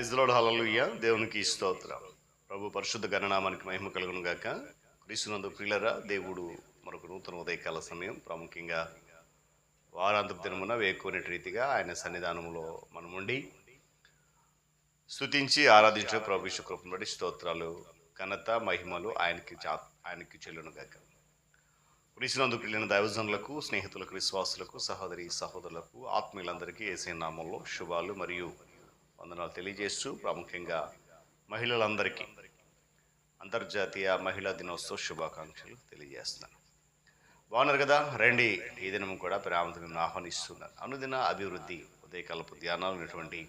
Praise hallelujah దేవునికి స్తోత్రం. ప్రభు పరిశుద్ధ గణనామానికి మహిమ కలుగును గాక. క్రీస్తునందు ప్రియులరా దేవుడు మరొక నూతన ఉదయకాల సమయం. ప్రాముఖ్యంగా వారాంతపు దినమున వేకునే రీతిగా ఆయన సన్నిధానంలో మనముండి స్తుతించి ఆరాధించే ప్రభు విశ్వ బట్టి స్తోత్రాలు ఘనత మహిమలు ఆయనకి చా- ఆయనకి చెల్లును గాక. క్రీస్తునందు ప్రియులైన దైవజనులకు స్నేహితులకు విశ్వాసులకు సహోదరి సహోదరులకు ఆత్మీయులందరికీ ఏసే నామంలో శుభాలు మరియు వందనాలు తెలియజేస్తూ ప్రాముఖ్యంగా మహిళలందరికీ అంతర్జాతీయ మహిళా దినోత్సవ శుభాకాంక్షలు తెలియజేస్తున్నాను. బాగున్నారు కదా? రండి ఈ దినం కూడా ప్రేమతో మిమ్మల్ని ఆహ్వానిస్తున్నాను అనుదిన అభివృద్ధి ఉదయకాలపు ధ్యానాలు ఉన్నటువంటి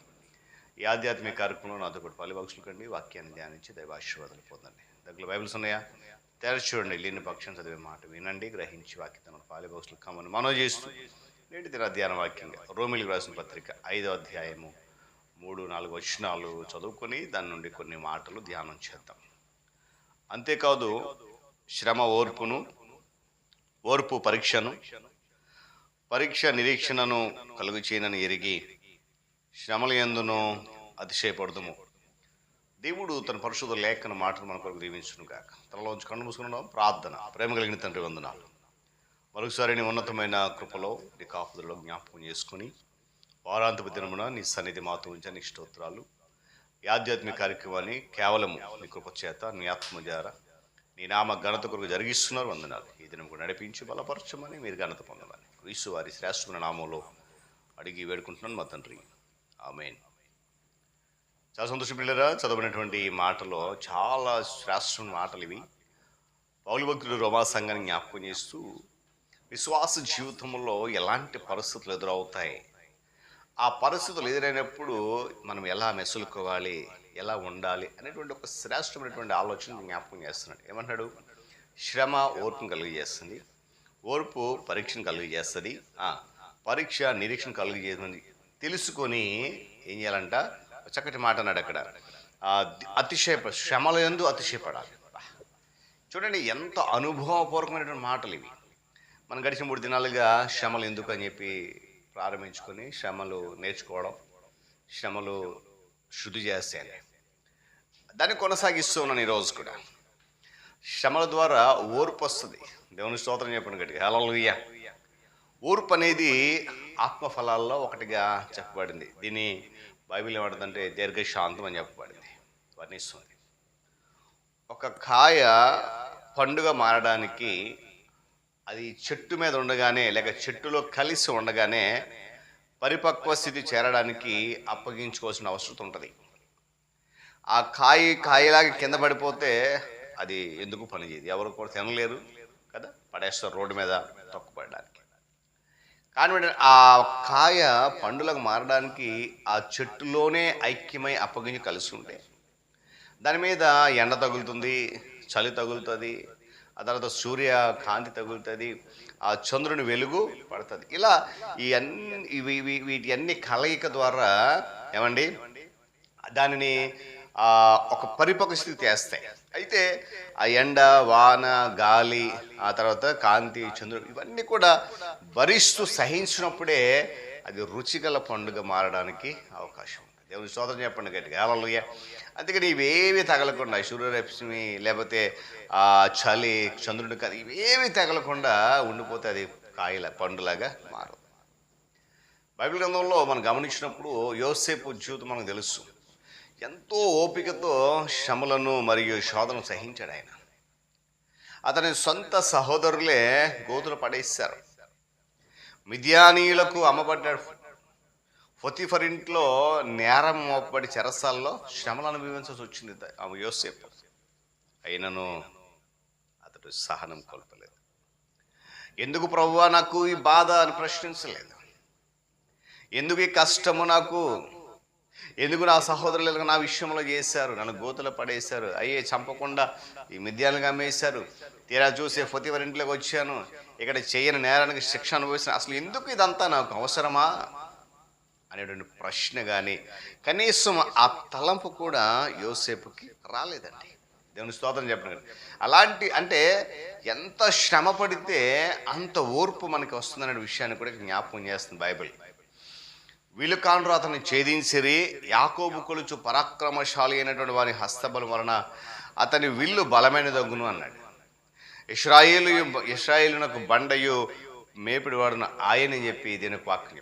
ఈ ఆధ్యాత్మిక కార్యక్రమంలో నాతో పాటు పాలిభాక్షలు కండి వాక్యాన్ని ధ్యానించి దైవాశీర్వాదాలు పొందండి. దగ్గర బైబిల్స్ ఉన్నాయా? తెరచి చూడండి లేని పక్షం చదివే మాట వినండి గ్రహించి వాక్యతను పాలిభాక్షలు కమ్మని మనో చేస్తూ నేటి దిన ధ్యాన వాక్యంగా రోమిలికి రాసిన పత్రిక ఐదో అధ్యాయము మూడు నాలుగు వచనాలు చదువుకొని దాని నుండి కొన్ని మాటలు ధ్యానం చేద్దాం. అంతేకాదు శ్రమ ఓర్పును ఓర్పు పరీక్షను పరీక్ష నిరీక్షణను కలుగు చేయనని ఎరిగి శ్రమల ఎందును అతిశయపడదుము. దేవుడు తన పరిశుద్ధ లేఖన మాటను మన కొరకు దీవించును కాక తనలోంచి కళ్ళు మూసుకున్నాం ప్రార్థన ప్రేమ కలిగిన తండ్రి వందనాలు. మరొకసారి నీ ఉన్నతమైన కృపలో నీ కాపుదలో జ్ఞాపకం చేసుకుని వారాంతపు దినమున నీ సన్నిధి మాతో ఉంచే నీ స్తోత్రాలు. ఆధ్యాత్మిక కార్యక్రమాన్ని కేవలము నీ కృపచేత నీ ఆత్మ ద్వారా నీ నామ ఘనత కొరకు జరిగిస్తున్నారు. వందనాలు. ఈ దినం కూడా నడిపించి బలపరచమని మీరు ఘనత పొందమని క్రీస్తు వారి శ్రేష్టమైన నామంలో అడిగి వేడుకుంటున్నాను మా తండ్రి. ఆమెన్. చాలా సంతోషం పిల్లరా చదవనటువంటి మాటలో చాలా శ్రేష్టమైన మాటలు ఇవి. పౌలు భక్తుడు రోమా సంఘాన్ని జ్ఞాపకం చేస్తూ విశ్వాస జీవితంలో ఎలాంటి పరిస్థితులు ఎదురవుతాయి? ఆ పరిస్థితులు ఎదురైనప్పుడు మనం ఎలా మెసులుకోవాలి ఎలా ఉండాలి అనేటువంటి ఒక శ్రేష్టమైనటువంటి ఆలోచన జ్ఞాపకం చేస్తున్నాడు. ఏమంటాడు శ్రమ ఓర్పును కలుగజేస్తుంది ఓర్పు పరీక్షను కలుగజేస్తుంది పరీక్ష నిరీక్షణ కలుగజేస్తుంది తెలుసుకొని ఏం చేయాలంట? చక్కటి మాట అన్నాడు అక్కడ. అతిశయ శ్రమల ఎందు అతిశయపడాలి. చూడండి ఎంత అనుభవపూర్వకమైనటువంటి మాటలు ఇవి. మనం గడిచిన మూడు దినాలుగా శ్రమలు ఎందుకు అని చెప్పి ప్రారంభించుకొని శ్రమలు నేర్చుకోవడం శ్రమలు శుద్ధి చేస్తాయి దాన్ని కొనసాగిస్తూ ఉన్నాను ఈరోజు కూడా. శ్రమల ద్వారా ఓర్పు వస్తుంది. దేవుని స్తోత్రం చెప్పండి గట్టిగా. హల్లెలూయా. ఓర్పు అనేది ఆత్మఫలాల్లో ఒకటిగా చెప్పబడింది. దీన్ని బైబిల్ ఏమంటుందంటే దీర్ఘశాంతం అని చెప్పబడింది. వర్ణిస్తుంది. ఒక కాయ పండుగ మారడానికి అది చెట్టు మీద ఉండగానే లేక చెట్టులో కలిసి ఉండగానే పరిపక్వ స్థితి చేరడానికి అప్పగించుకోవాల్సిన అవసరం ఉంటుంది. ఆ కాయ కాయలాగా కింద పడిపోతే అది ఎందుకు పనిచేయదు? ఎవరు కూడా తినలేరు కదా? పడేస్తారు రోడ్డు మీద తొక్కుపడడానికి కానీ ఆ కాయ పండులకు మారడానికి ఆ చెట్టులోనే ఐక్యమై అప్పగించి కలిసి ఉంటే దాని మీద ఎండ తగులుతుంది చలి తగులుతుంది ఆ తర్వాత సూర్య కాంతి తగులుతుంది ఆ చంద్రుని వెలుగు పడుతుంది. ఇలా ఈ అన్ని ఇవి వీటి అన్ని కలయిక ద్వారా ఏమండి? దానిని ఒక పరిపక్వ స్థితి చేస్తాయి అయితే ఆ ఎండ వాన గాలి ఆ తర్వాత కాంతి చంద్రుడు ఇవన్నీ కూడా భరిస్తూ సహించినప్పుడే అది రుచిగల పండుగ మారడానికి అవకాశం ఉంది దేవుని స్తోత్రం చెప్పండి గట్టిగా. హల్లెలూయ అందుకని ఇవేవి తగలకుండా సూర్యరశ్మి లేకపోతే ఆ చలి చంద్రుడు కాదు ఇవేవి తగలకుండా ఉండిపోతే అది కాయల పండులాగా మారు బైబిల్ గ్రంథంలో మనం గమనించినప్పుడు యోసేపు జీవితం మనకు తెలుసు. ఎంతో ఓపికతో శ్రమలను మరియు శోధనను సహించాడు ఆయన. అతని సొంత సహోదరులే గోతులు పడేశారు. మిథ్యానీయులకు అమ్మబడ్డాడు. పొతిఫర్ ఇంట్లో నేరం మోపబడి చెరసాల్లో శ్రమలు అనుభవించాల్సి వచ్చింది ద- ఆమె యోసేపు. అయినను అతడు సహనం కోల్పలేదు. ఎందుకు ప్రభువా నాకు ఈ బాధ అని ప్రశ్నించలేదు? ఎందుకు ఈ కష్టము నాకు? ఎందుకు నా సహోదరులు నా విషయంలో చేశారు? నన్ను గోతులో పడేశారు. అయ్యే చంపకుండా ఈ మిద్యాలను అమ్మేశారు తీరా చూసే ఫొతివర్ ఇంట్లోకి వచ్చాను. ఇక్కడ చేయని నేరానికి శిక్ష అనుభవిస్తాను అసలు ఎందుకు ఇదంతా నాకు అవసరమా? అనేటువంటి ప్రశ్న కానీ కనీసం ఆ తలంపు కూడా యోసేపుకి రాలేదండి. దేవుని స్తోత్రం చెప్పడం. అలాంటి అంటే ఎంత శ్రమ పడితే అంత ఓర్పు మనకి వస్తుందనే విషయాన్ని కూడా జ్ఞాపకం చేస్తుంది బైబిల్. వీళ్ళు కాండ్రు అతన్ని ఛేదించిరి యాకోబు కొలుచు పరాక్రమశాలి అయినటువంటి వారి హస్తబలం వలన అతని విల్లు బలమైన దగ్గును అన్నాడు. ఇస్రాయేలు ఇస్రాయేలునకు బండయు మేపిడి వాడున ఆయన చెప్పి దీనికి వాక్యం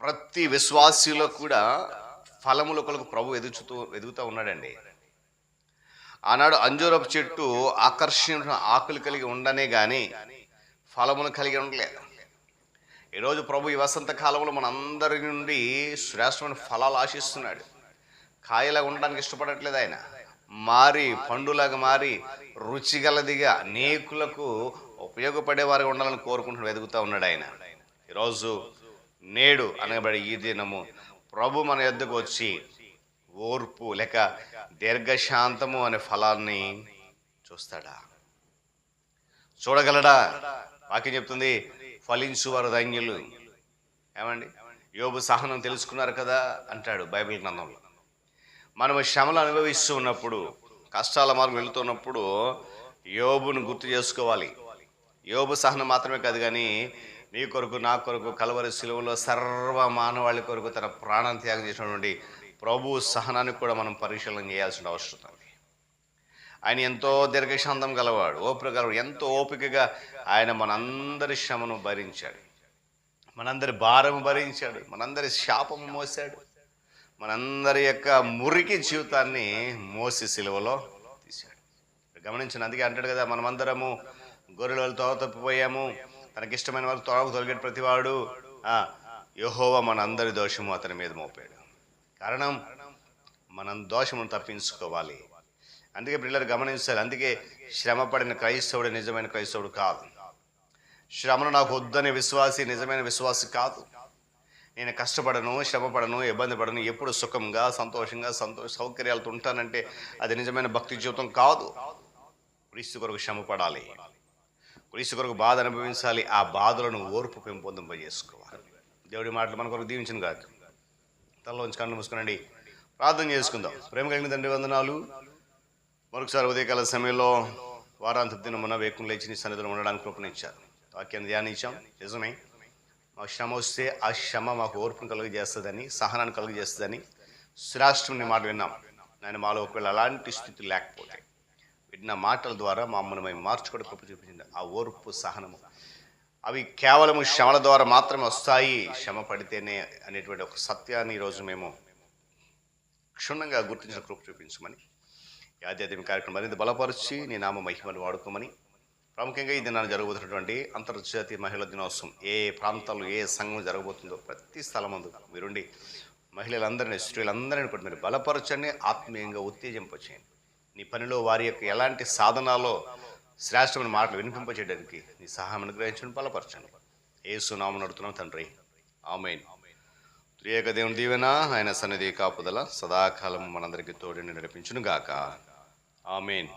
ప్రతి విశ్వాసిలో కూడా ఫలముల కొరకు ప్రభు ఎదుగుతూ ఎదుగుతూ ఉన్నాడండి. ఆనాడు అంజూరపు చెట్టు ఆకర్షణ ఆకులు కలిగి ఉండనే కానీ ఫలములు కలిగి ఉండలేదు. ఈరోజు ప్రభు ఈ వసంత కాలంలో మనందరి నుండి శ్రేష్టమైన ఫలాలు ఆశిస్తున్నాడు. కాయలా ఉండడానికి ఇష్టపడట్లేదు ఆయన. మారి పండులాగా మారి రుచిగలదిగా అనేకులకు ఉపయోగపడేవారుగా ఉండాలని కోరుకుంటున్నాడు ఎదుగుతూ ఉన్నాడు ఆయన. ఈరోజు నేడు అనబడి ఈ దినము ప్రభు మన ఎద్దుకు వచ్చి ఓర్పు లేక దీర్ఘశాంతము అనే ఫలాన్ని చూస్తాడా? చూడగలడా? వాక్యం చెప్తుంది ఫలించు వారు ధన్యులు ఏమండి? యోబు సహనం తెలుసుకున్నారు కదా అంటాడు బైబిల్ గ్రంథంలో. మనము శ్రమలు అనుభవిస్తూ ఉన్నప్పుడు కష్టాల మార్గం వెళుతున్నప్పుడు యోబును గుర్తు చేసుకోవాలి. యోబు సహనం మాత్రమే కాదు కానీ నీ కొరకు నా కొరకు కలవరి శిలువలో సర్వ మానవాళి కొరకు తన ప్రాణం త్యాగం చేసినటువంటి ప్రభు సహనానికి కూడా మనం పరిశీలన చేయాల్సిన అవసరం ఉంది. ఆయన ఎంతో దీర్ఘశాంతం గలవాడు ఓపిక గలవాడు ఎంతో ఓపికగా ఆయన మనందరి శ్రమను భరించాడు. మనందరి భారం భరించాడు మనందరి శాపము మోసాడు మనందరి యొక్క మురికి జీవితాన్ని మోసి సిలువలో తీశాడు. గమనించిన అందుకే అంటాడు కదా మనమందరము గొర్రెలతో తప్పిపోయాము తనకిష్టమైన వారు త్వరకు తొలగేటి ప్రతివాడు యహోవ మనందరి దోషము అతని మీద మోపాడు. కారణం మనం దోషమును తప్పించుకోవాలి. అందుకే పిల్లలు గమనించాలి. అందుకే శ్రమపడిన క్రైస్తవుడు నిజమైన క్రైస్తవుడు కాదు. శ్రమను నాకు వద్దనే విశ్వాసి నిజమైన విశ్వాసి కాదు. నేను కష్టపడను శ్రమపడను ఇబ్బంది పడను ఎప్పుడు సుఖంగా సంతోషంగా సంతోష సౌకర్యాలతో ఉంటానంటే అది నిజమైన భక్తి జీవితం కాదు. క్రీస్తు కొరకు శ్రమ పడాలి క్రీస్తు కొరకు బాధ అనుభవించాలి ఆ బాధలను ఓర్పు పెంపొందింపజేసుకోవాలి దేవుడి మాటలు మన కొరకు దీవించిన కాదు తలలోంచి కన్ను మూసుకునండి. ప్రార్థన చేసుకుందాం. ప్రేమ కలిగిన తండ్రి వందనాలు. మరొకసారి ఉదయకాల సమయంలో వారాంత దినమున వేకుని లేచి నీ సన్నిధిలో ఉండడానికి కృపణించారు వాక్యాన్ని ధ్యానించాం. నిజమే. మాకు శ్రమ వస్తే ఆ శ్రమ మాకు ఓర్పును కలుగజేస్తుందని సహనాన్ని కలుగజేస్తుందని శ్రేష్టం మాట విన్నాం. నేను మాలో ఒకవేళ అలాంటి స్థితి లేకపోతే విన్న మాటల ద్వారా మమ్మల్ని మేము మార్చుకోవడం కృప చూపించింది ఆ ఓర్పు సహనము. అవి కేవలము శ్రమల ద్వారా మాత్రమే వస్తాయి. శ్రమ పడితేనే అనేటువంటి ఒక సత్యాన్ని ఈరోజు మేము క్షుణ్ణంగా గుర్తించిన కృప చూపించమని ఈ ఆధ్యాత్మిక కార్యక్రమం మరింత బలపరిచి నీ నామ మహిమను వాడుకోమని ప్రాముఖ్యంగా ఈ దినాన్ని జరగబోతున్నటువంటి అంతర్జాతీయ మహిళా దినోత్సవం ఏ ప్రాంతాల్లో ఏ సంఘం జరగబోతుందో ప్రతి స్థలం స్థలమందు మీరుండి మహిళలందరినీ స్త్రీలందరినీ కూడా మీరు బలపరచండి ఆత్మీయంగా ఉత్తేజింపచేయండి. నీ పనిలో వారి యొక్క ఎలాంటి సాధనాలో శ్రేష్టమైన మాటలు వినిపింపచేయడానికి నీ సహాయం అనుగ్రహించడం బలపరచండి. ఏ సునామం నడుతున్నాం తండ్రి. ఆమెన్. త్రియేక దేవుని దీవెన ఆయన సన్నిధి కాపుదల సదాకాలం మనందరికీ తోడిని నడిపించును గాక ఆమెన్.